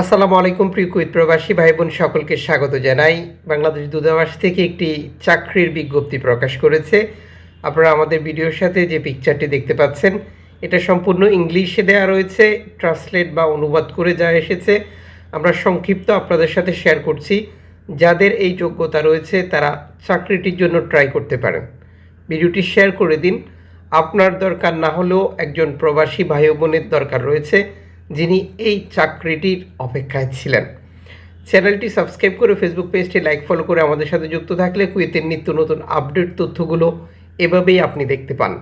আসসালামু আলাইকুম, প্রিয় কুইত প্রবাসী ভাই বোন সকলকে স্বাগত জানাই। বাংলাদেশ দূতাবাস থেকে একটি চাকরির বিজ্ঞপ্তি প্রকাশ করেছে। আপনারা আমাদের ভিডিওর সাথে যে পিকচারটি দেখতে পাচ্ছেন, এটা সম্পূর্ণ ইংলিশে দেওয়া রয়েছে ট্রান্সলেট বা অনুবাদ করে যা এসেছে। আমরা সংক্ষিপ্ত আপনাদের সাথে শেয়ার করছি। যাদের এই যোগ্যতা রয়েছে, তারা চাকরিটির জন্য ট্রাই করতে পারেন। ভিডিওটি শেয়ার করে দিন। আপনার দরকার না হলেও একজন প্রবাসী ভাই বোনের দরকার রয়েছে। যিনি এই চাকরিটির অপেক্ষায় ছিলেন। চ্যানেলটি সাবস্ক্রাইব করে ফেসবুক পেজটি লাইক ফলো করে আমাদের সাথে যুক্ত থাকলে কুয়েতের নিত্য নতুন আপডেট তথ্যগুলো এভাবেই আপনি দেখতে পান।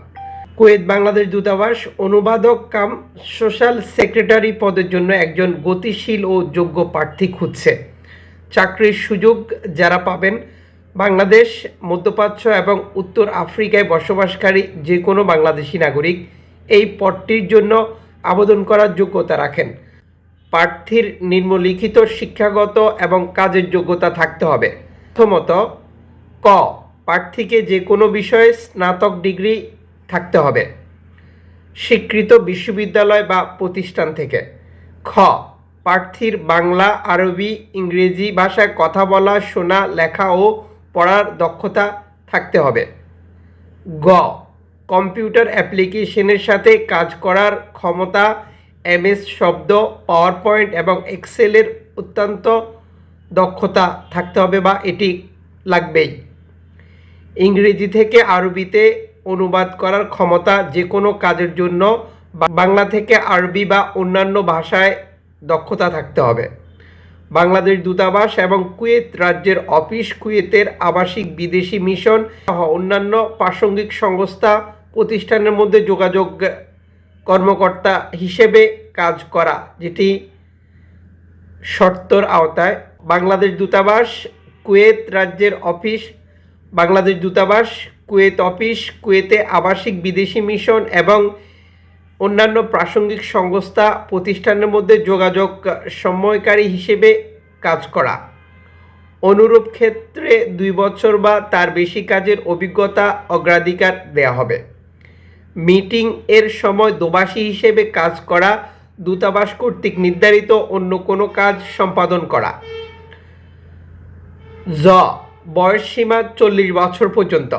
কুয়েত বাংলাদেশ দূতাবাস অনুবাদক কাম সোশ্যাল সেক্রেটারি পদের জন্য একজন গতিশীল ও যোগ্য প্রার্থী খুঁজছে। চাকরির সুযোগ যারা পাবেন, বাংলাদেশ, মধ্যপ্রাচ্য এবং উত্তর আফ্রিকায় বসবাসকারী যে কোনো বাংলাদেশি নাগরিক এই পদটির জন্য আবেদন করার যোগ্যতা রাখেন। প্রার্থীর নিম্নলিখিত শিক্ষাগত এবং কাজের যোগ্যতা থাকতে হবে। প্রথমত, ক, প্রার্থীকে যে কোনো বিষয়ে স্নাতক ডিগ্রি থাকতে হবে। স্বীকৃত বিশ্ববিদ্যালয় বা প্রতিষ্ঠান থেকে। খ, প্রার্থীর বাংলা, আরবি, ইংরেজি ভাষায় কথা বলা, শোনা, লেখা ও পড়ার দক্ষতা থাকতে হবে। গ কম্পিউটার অ্যাপ্লিকেশনের সাথে কাজ করার ক্ষমতা, এমএস শব্দ পাওয়ার পয়েন্ট এবং এক্সেলের অত্যন্ত দক্ষতা থাকতে হবে বা এটি লাগবেই। ইংরেজি থেকে আরবিতে অনুবাদ করার ক্ষমতা যে কোনো কাজের জন্য বাংলা থেকে আরবি বা অন্যান্য ভাষায় দক্ষতা থাকতে হবে। বাংলাদেশ দূতাবাস এবং কুয়েত রাজ্যের অফিস, কুয়েতের আবাসিক বিদেশি মিশন সহ অন্যান্য প্রাসঙ্গিক সংস্থা প্রতিষ্ঠানের মধ্যে যোগাযোগ কর্মকর্তা হিসেবে কাজ করা, যেটি শর্তর আওতায়। বাংলাদেশ দূতাবাস, কুয়েত রাজ্যের অফিস, বাংলাদেশ দূতাবাস, কুয়েত অফিস, কুয়েতে আবাসিক বিদেশি মিশন এবং অন্যান্য প্রাসঙ্গিক সংস্থা প্রতিষ্ঠানের মধ্যে যোগাযোগ সময়কারী হিসেবে কাজ করা। অনুরূপ ক্ষেত্রে দুই বছর বা তার বেশি কাজের অভিজ্ঞতা অগ্রাধিকার দেওয়া হবে। মিটিং এর সময় দোবাসী হিসেবে কাজ করা, দূতাবাস কর্তৃক নির্ধারিত অন্য কোনো কাজ সম্পাদন করা। জ, বয়সসীমা চল্লিশ বছর পর্যন্ত।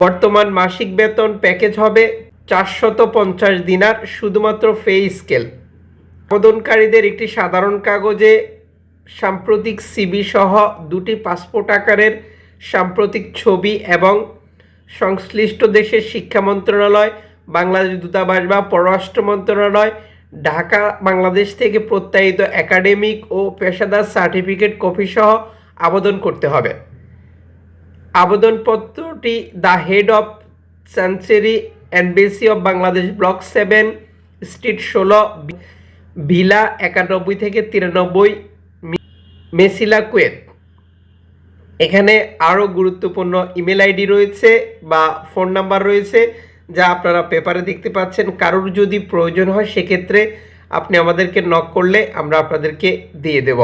বর্তমান মাসিক বেতন প্যাকেজ হবে চারশত পঞ্চাশ দিনার শুধুমাত্র ফে স্কেল। আবেদনকারীদের একটি সাধারণ কাগজে সাম্প্রতিক সিবি সহ দুটি পাসপোর্ট আকারের সাম্প্রতিক ছবি এবং সংশ্লিষ্ট দেশের শিক্ষা মন্ত্রণালয়, বাংলাদেশ দূতাবাস বা পররাষ্ট্র মন্ত্রণালয়, ঢাকা, বাংলাদেশ থেকে প্রত্যায়িত একাডেমিক ও পেশাদার সার্টিফিকেট কপি সহ আবেদন করতে হবে। আবেদনপত্রটি the head of chancery embassy of Bangladesh block seven, street ষোলো, ভিলা একানব্বই থেকে তিরানব্বই মেসিলা কুয়েত। এখানে আরও গুরুত্বপূর্ণ ইমেল আইডি রয়েছে বা ফোন নাম্বার রয়েছে যা আপনারা পেপারে দেখতে পাচ্ছেন। কারোর যদি প্রয়োজন হয় সেক্ষেত্রে আপনি আমাদেরকে নক করলে আমরা আপনাদেরকে দিয়ে দেব।